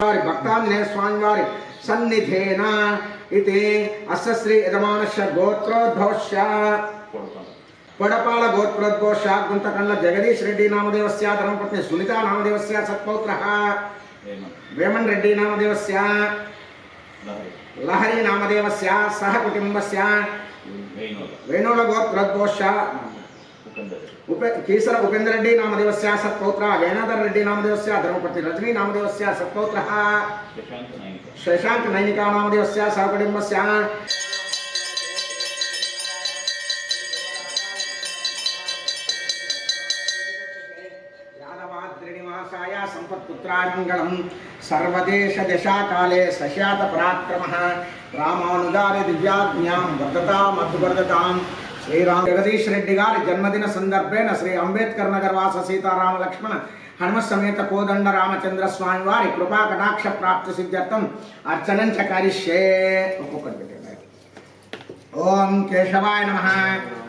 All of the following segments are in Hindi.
వారి భక్తాంజనేయ స్వామి వారి సన్నిధేన ఇది అస్య శ్రీ యజమానస్య గోత్రోద్భవస్య కొడపాల గోత్రోద్భవస్య గుంతకండ్ల జగదీష్ రెడ్డి నామదేవస్య ధర్మపత్ని సునీత నామదేవస్య సత్పౌత్రः వేమన్ రెడ్డి నామదేవస్య లహరి నామదేవస్య సహ కుటుంబస్య వేణుల గోత్రోద్భవస్య केसर उपेन्द्र उपेन्द्ररेड्डी नामदेवस्य सत्पौत्रः गैनाधर रेड्डी नामदेवस्य धर्मपति रजनी नामदेवस्य सत्पौत्रः शशांक नैनिका नामदेवस्य सहकुटुम्बस्य यादवाद्रिनिवासाय सम्पत्पुत्राङ्गणम् పరాక్రమ రామానుజారి దివ్యాజ్ఞాం వర్ధతాం అద్భువర్ధతాం శ్రీరామ్ జగదీష్ రెడ్డి గారి జన్మదిన సందర్భేన శ్రీ అంబేద్కర్ నగర్ వాస సీతారామ లక్ష్మణ హనుమ సమేత కోదండ రామచంద్ర స్వామి వారి కృపా కటాక్ష ప్రాప్తి సిద్ధ్యర్థం అర్చనం చ కరిష్యే ఒక్కొక్కటి పెట్టండి ఓం కేశవాయ నమ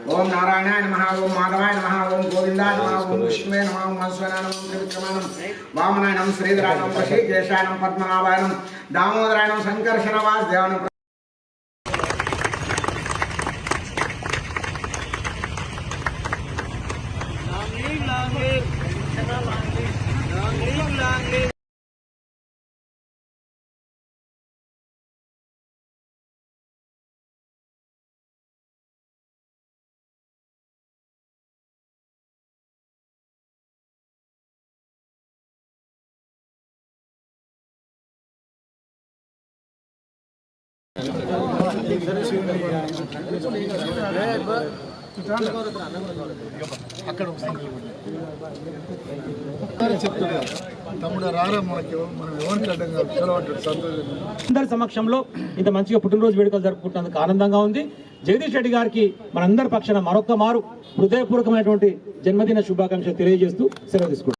ఓం నారాయణాయ నమ ఓం మాధవాయ నమ ఓం గోవిందాయ నమ ఓం విష్ణువే నమ ఓం మన్స్వనాయ నమ ఓం త్రివిక్రమానం వామనాయనం శ్రీధరాయనం వశీకేశాయనం పద్మనాభాయనం దామోదరాయనం సంకర్షణ వాసుదేవనం Hey, but రారా మనకి మనం ఎవరికి సంతోషం అందరి సమక్షంలో ఇంత మంచిగా పుట్టినరోజు వేడుకలు జరుపుకుంటున్నందుకు ఆనందంగా ఉంది. జగదీష్ రెడ్డి గారికి మనందరి పక్షాన మరొక్క మారు హృదయపూర్వకమైనటువంటి జన్మదిన శుభాకాంక్షలు తెలియజేస్తూ సెలవు తీసుకుంటాం